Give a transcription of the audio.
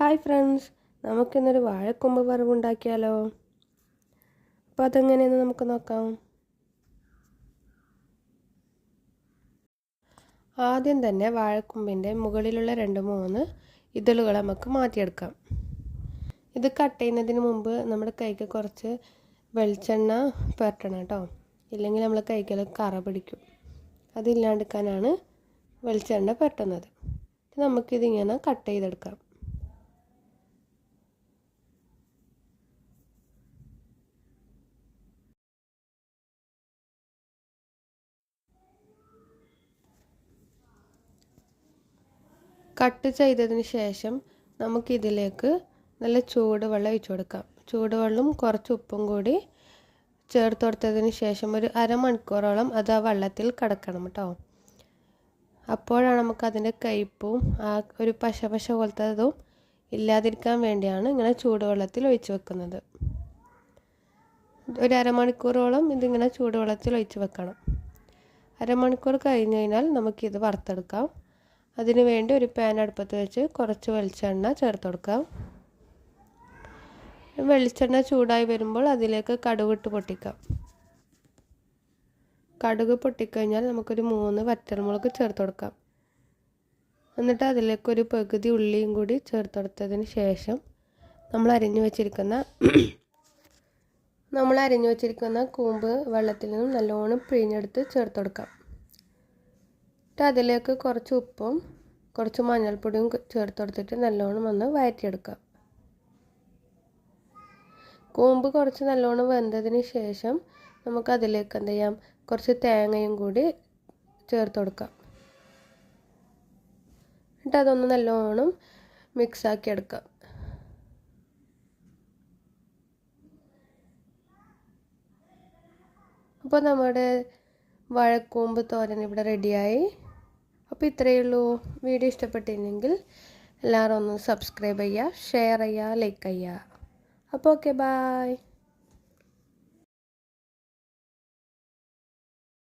Hi friends നമുക്കിന്നൊരു വാഴക്കൊമ്പ് വറവുണ്ടാക്കിയാലോ? അപ്പോൾ അതെങ്ങനെയെന്ന് നമുക്ക് നോക്കാം. ആദ്യം തന്നെ വാഴക്കൊമ്പിന്റെ മുകളിലുള്ള രണ്ട് മൂന്ന് ഇതളുകൾ നമുക്ക് മാറ്റിയെടുക്കാം. ഇത് കട്ട് ചെയ്യുന്നതിന് മുമ്പ് നമ്മുടെ കൈക്ക് കുറച്ച് വെളിച്ചെണ്ണ പുരട്ടണം കേട്ടോ. ഇല്ലെങ്കിൽ നമ്മളെ കൈകൾ കറ പിടിക്കും. അതില്ലാണ്ടിരിക്കാനാണ് വെളിച്ചെണ്ണ പുരട്ടുന്നത്. നമുക്കിതിങ്ങനെ കട്ട് ചെയ്തെടുക്കാം. കട്ട് ചെയ്തതിന് ശേഷം നമുക്കിതിലേക്ക് നല്ല ചൂടുവെള്ളം ഒഴിച്ചു കൊടുക്കാം. ചൂടുവെള്ളം കുറച്ച് ഉപ്പും കൂടി ചേർത്ത് കൊടുത്തതിന് ശേഷം ഒരു അരമണിക്കൂറോളം അത് ആ വെള്ളത്തിൽ കിടക്കണം കേട്ടോ. അപ്പോഴാണ് നമുക്കതിന്റെ കയ്പ്പും കയ്പും ആ ഒരു പശ പശ പോലത്തതും ഇല്ലാതിരിക്കാൻ വേണ്ടിയാണ് ഇങ്ങനെ ചൂടുവെള്ളത്തിൽ ഒഴിച്ച് വെക്കുന്നത്. ഒരു അരമണിക്കൂറോളം ഇതിങ്ങനെ ചൂടുവെള്ളത്തിൽ ഒഴിച്ച് വെക്കണം. അരമണിക്കൂർ കഴിഞ്ഞ് കഴിഞ്ഞാൽ നമുക്കിത് വറുത്തെടുക്കാം. അതിനു വേണ്ടി ഒരു പാൻ അടുപ്പത്ത് വെച്ച് കുറച്ച് വെളിച്ചെണ്ണ ചേർത്ത് കൊടുക്കാം വെളിച്ചെണ്ണ ചൂടായി വരുമ്പോൾ അതിലേക്ക് കടുകിട്ട് പൊട്ടിക്കാം കടുക് പൊട്ടിക്കഴിഞ്ഞാൽ നമുക്കൊരു മൂന്ന് വറ്റൽമുളക് ചേർത്ത് കൊടുക്കാം. എന്നിട്ട് അതിലേക്ക് ഒരു പകുതി ഉള്ളിയും കൂടി ചേർത്ത് കൊടുത്തതിന് ശേഷം നമ്മൾ അരിഞ്ഞു വെച്ചിരിക്കുന്ന നമ്മൾ അരിഞ്ഞു വെച്ചിരിക്കുന്ന കൂമ്പ് വെള്ളത്തിൽ നിന്നും നല്ലോണം പിഴിഞ്ഞെടുത്ത് ചേർത്ത് കൊടുക്കാം. എന്നിട്ട് അതിലേക്ക് കുറച്ച് ഉപ്പും കുറച്ച് മഞ്ഞൾപ്പൊടിയും ചേർത്ത് കൊടുത്തിട്ട് നല്ലോണം ഒന്ന് വഴറ്റിയെടുക്കാം കൂമ്പ് കുറച്ച് നല്ലോണം വെന്തതിന് ശേഷം നമുക്ക് അതിലേക്ക് എന്ത് ചെയ്യാം? കുറച്ച് തേങ്ങയും കൂടി ചേർത്ത് കൊടുക്കാം എന്നിട്ട് അതൊന്ന് നല്ലോണം മിക്സാക്കി എടുക്കാം അപ്പോൾ നമ്മുടെ വഴക്കൂമ്പ് തോരൻ ഇവിടെ റെഡിയായി അപ്പോൾ ഇത്രയേ ഉള്ളൂ. വീഡിയോ ഇഷ്ടപ്പെട്ടിരുന്നെങ്കിൽ എല്ലാവരും ഒന്ന് സബ്സ്ക്രൈബ് ചെയ്യുക ഷെയർ ചെയ്യുക ലൈക്ക് ചെയ്യുക. അപ്പോൾ ഓക്കെ ബായ്